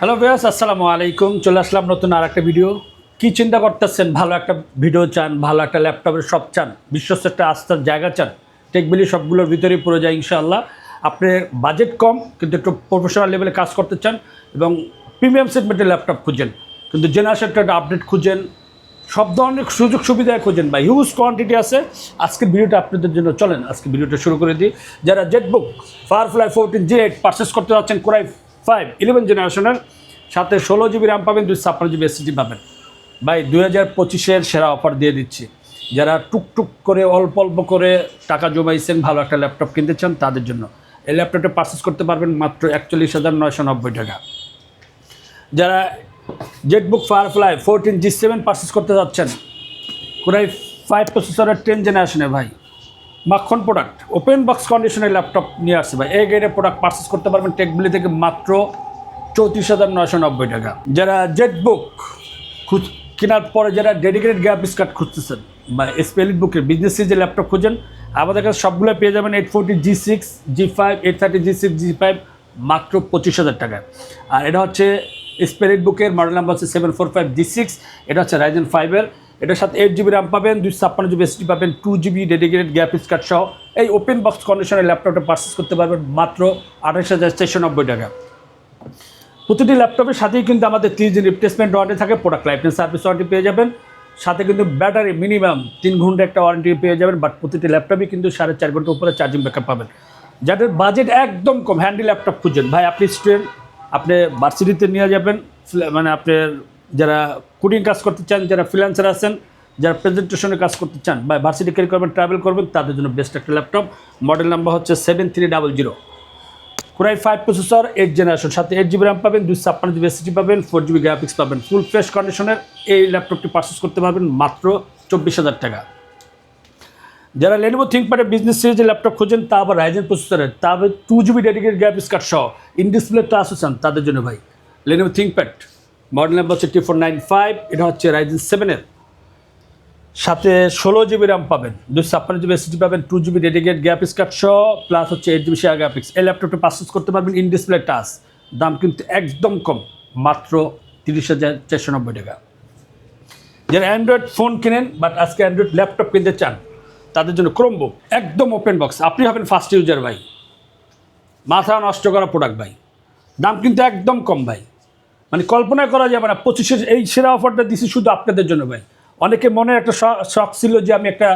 Hello viewers আসসালামু আলাইকুম। চলে আসলাম নতুন আর একটা ভিডিও কী চিন্তা করতেছেন? ভালো একটা ভিডিও চান, ভালো একটা ল্যাপটপের সব চান, বিশ্বস্ত আস্থার জায়গা চান। টেকবিলি সবগুলোর ভিতরেই পড়ে যায় ইনশাআল্লাহ। আপনি বাজেট কম, কিন্তু একটু প্রফেশনাল লেভেলে কাজ করতে চান এবং প্রিমিয়াম সেগমেন্টের ল্যাপটপ খুঁজেন। কিন্তু জেনারেশনটা একটা আপডেট খুঁজেন, সব ধরনের সুযোগ সুবিধায় খুঁজেন বা হিউজ কোয়ান্টিটি আছে। আজকের ভিডিওটা আপনাদের জন্য চলেন, আজকে ভিডিওটা শুরু করে দিই। যারা ZBook Firefly fourteen G eight purchase করতে যাচ্ছেন কোরাই ফাইভ ইলেভেন জেনারেশনের সাথে ষোলো জিবি র্যাম পাবেন, দুই ছাপ্পান্ন জিবি এসএসডি পাবেন। ভাই, দুই হাজার পঁচিশের সেরা অফার দিয়ে দিচ্ছি। যারা টুকটুক করে, অল্প অল্প করে টাকা জমাইছেন, ভালো একটা ল্যাপটপ কিনতে চান, তাদের জন্য। এই ল্যাপটপটা পারচেস করতে পারবেন মাত্র একচল্লিশ হাজার নয়শো নব্বই টাকা। যারা ZBook Firefly fourteen G seven purchase করতে যাচ্ছেন কোরাই ফাইভ প্রসেসরের টেন জেনারেশনে ভাই মাখন প্রোডাক্ট ওপেন বক্স কন্ডিশনের ল্যাপটপ নিয়ে আসছে ভাই। এই গ্রেডের প্রোডাক্ট পারচেস করতে পারবেন টেকবিলি থেকে মাত্র চৌত্রিশ হাজার নয়শো নব্বই টাকা। যারা জেট বুক খুঁজ, কেনার পরে যারা ডেডিকেটেড গ্রাফিক্স কার্ড খুঁজতেছেন বা এসপিএলিট বুকের বিজনেস যে ল্যাপটপ খুঁজেন, আমাদের কাছে সবগুলো পেয়ে যাবেন eight forty G six G five eight thirty G six G five মাত্র পঁচিশ হাজার টাকা আর এটা হচ্ছে স্পিরিট বুকের মডেল নাম্বার হচ্ছে seven four five G six এটা হচ্ছে রাইজেন ফাইভের এটার সাথে এইট জিবি র্যাম পাবেন, দুই ছাপ্পান্ন জিবি এসডি পাবেন two GB dedicated graphics card সহ। এই ওপেন বক্স কন্ডিশনের ল্যাপটপটা পারচেস করতে পারবেন মাত্র আঠাশ হাজার চারশো নব্বই টাকা। প্রতিটি ল্যাপটপের সাথেই কিন্তু আমাদের তিরিশ দিন রিপ্লেসমেন্ট ওয়ারেন্টি থাকে প্রোডাক্ট লাইফটাইম সার্ভিস ওয়ারেন্টি পেয়ে যাবেন। সাথে কিন্তু ব্যাটারি মিনিমাম তিন ঘণ্টা একটা ওয়ারেন্টি পেয়ে যাবেন বাট প্রতিটি ল্যাপটপই কিন্তু সাড়ে চার ঘণ্টা উপরে চার্জিং ব্যাকআপ পাবেন। যাদের বাজেট একদম কম হ্যান্ডি ল্যাপটপ খুঁজছেন ভাই, আপনি স্টুডেন্ট আপনি ভার্সিটিতে নিয়ে যাবেন মানে আপনার যারা কুডিং কাজ করতে চান, যারা ফ্রিল্যান্সার আছেন, যারা প্রেজেন্টেশনে কাজ করতে চান বা ভার্সিটি ক্যারি করবেন ট্রাভেল করবেন, তাদের জন্য বেস্ট একটা ল্যাপটপ মডেল নাম্বার হচ্ছে seven three double zero Core i five processor eight generation সাথে এইট জিবি র্যাম পাবেন, দুই ছাপ্পান্ন জিবি এসএসডি পাবেন ফোর জিবি গ্রাফিক্স পাবেন। ফুল ফ্রেশ কন্ডিশনের এই ল্যাপটপটি পারচেস করতে পারবেন মাত্র চব্বিশ হাজার টাকা। যারা লেনোভো থিঙ্কপ্যাডের বিজনেস সিরিজের ল্যাপটপ খোঁজেন, তা আবার রাইজেন প্রসেসরের তা আবার two GB dedicate graphics card সহ। ইন ডিসপ্লে টাচ তাদের জন্য ভাই। লেনোভো থিঙ্কপ্যাড মডেল নাম্বার হচ্ছে টি ফোর নাইন ফাইভ এটা হচ্ছে রাইজেন সেভেনের সাথে ষোলো জিবি র্যাম পাবেন, দুই ছাপ্পান্ন জিবি এসএসডি পাবেন two GB dedicate graphics card সহ প্লাস হচ্ছে এইট জিবি শেয়ার গ্রাফিক্স এই ল্যাপটপটা পারচেস করতে পারবেন ইন ডিসপ্লে টাচ দাম কিন্তু একদম কম, মাত্র তিরিশ হাজার চারশো নব্বই টাকা। যারা অ্যান্ড্রয়েড ফোন কেনেন বাট আজকে অ্যান্ড্রয়েড ল্যাপটপ কিনতে চান, তাদের জন্য ক্রোমবুক একদম ওপেন বক্স আপনি হবেন ফার্স্ট ইউজার ভাই। মাথা নষ্ট করা প্রোডাক্ট ভাই। দাম কিন্তু একদম কম ভাই। মানে কল্পনা করা যাবে না। পঁচিশের এই সেরা অফারটা দিছি শুধু আপনাদের জন্য ভাই। অনেকে মনে একটা শখ ছিল যে আমি একটা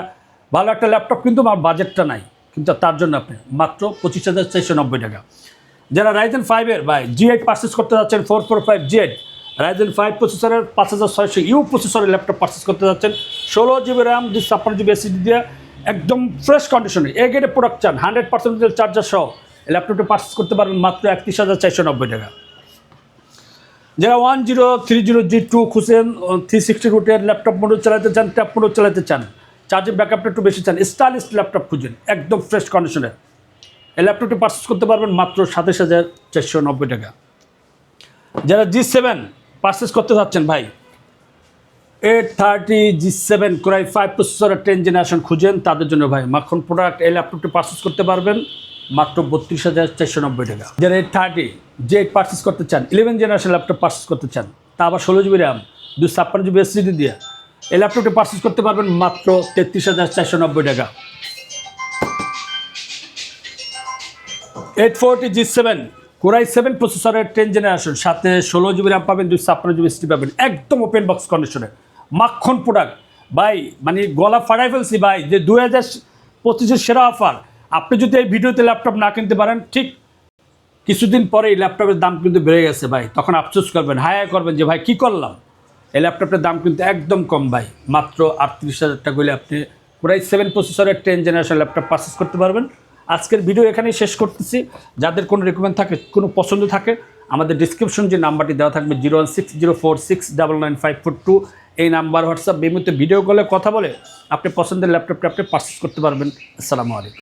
ভালো একটা ল্যাপটপ কিন্তু আমার বাজেটটা নাই। কিন্তু তার জন্য আপনি মাত্র পঁচিশ হাজার চারশো নব্বই টাকা। যারা রাইজেন ফাইভের ভাই জি এইট পারচেস করতে যাচ্ছেন four four five G eight Ryzen five প্রসেসরের পাঁচ হাজার ছয়শো ইউ প্রসেসরের ল্যাপটপ পারচেস করতে যাচ্ছেন, ষোলো জিবি র্যাম দুই ছাপ্পান্ন জিবি এসিডি দিয়ে একদম ফ্রেশ কন্ডিশনে এ। গেটে প্রোডাক্ট চান হান্ড্রেড পার্সেন্ট চার্জার সহ। ল্যাপটপটা পারচেস করতে পারবেন মাত্র একত্রিশ হাজার চারশো নব্বই টাকা। যারা one zero three zero G two খুঁজেন থ্রি সিক্সটি রুটের ল্যাপটপ মডেল চালাতে চান ট্যাপ মডেল চালাতে চান চার্জিং ব্যাকআপটা একটু বেশি চান স্টাইলিশ ল্যাপটপ খুঁজেন, একদম ফ্রেশ কন্ডিশনের এই ল্যাপটপটি পারচেস করতে পারবেন মাত্র সাতাশ হাজার চারশো নব্বই টাকা। যারা জি সেভেন পারচেস করতে চাচ্ছেন ভাই eight thirty G seven core i five প্রসেসরের টেন জেনারেশন খুঁজেন, তাদের জন্য ভাই, মাখন প্রোডাক্ট এই ল্যাপটপটি পারচেস করতে পারবেন। মাত্র বত্রিশ হাজার চারশো নব্বই টাকা। যারা থার্টি যে পারচেস করতে চান ইলেভেন জেনারেশন ল্যাপটপ পারচেস করতে চান, তা আবার ষোলো জিবি র্যাম দুই ছাপ্পান্ন জিবি এসিডি দিয়ে এই ল্যাপটপটি পারচেস করতে পারবেন মাত্র তেত্রিশ হাজার চারশো নব্বই টাকা। Eight forty G seven core i seven প্রসেসরের টেন জেনারেশন সাথে ষোলো জিবি র্যাম পাবেন, দুই ছাপ্পান্ন জিবি এসটি পাবেন, একদম ওপেন বক্স কন্ডিশনে মাখন প্রোডাক্ট ভাই মানে গলা ফাড়াই ফেলছি, ভাই, যে দু হাজার পঁচিশের সেরা অফার আপনি যদি এই ভিডিওতে ল্যাপটপ না কিনতে পারেন, ঠিক কিছুদিন পরে এই ল্যাপটপের দাম কিন্তু বেড়ে গেছে ভাই। তখন আফসোস করবেন, হায় করবেন যে, ভাই, কী করলাম? এই ল্যাপটপটার দাম কিন্তু একদম কম ভাই। মাত্র আটত্রিশ হাজার টাকা হলে আপনি প্রায় সেভেন প্রসেসরের টেন জেনারেশন ল্যাপটপ পারচেস করতে পারবেন। আজকের ভিডিও এখানেই শেষ করতেছি। যাদের কোনো রেকমেন্ড থাকে, কোনো পছন্দ থাকে, আমাদের ডিসক্রিপশন যে নাম্বারটি দেওয়া থাকবে zero one six zero four six double nine five four two এই নাম্বার হোয়াটসঅ্যাপ মুহূর্তে ভিডিও কলে কথা বলে আপনি পছন্দের ল্যাপটপটা আপনি পারচেস করতে পারবেন। আসসালামু আলাইকুম।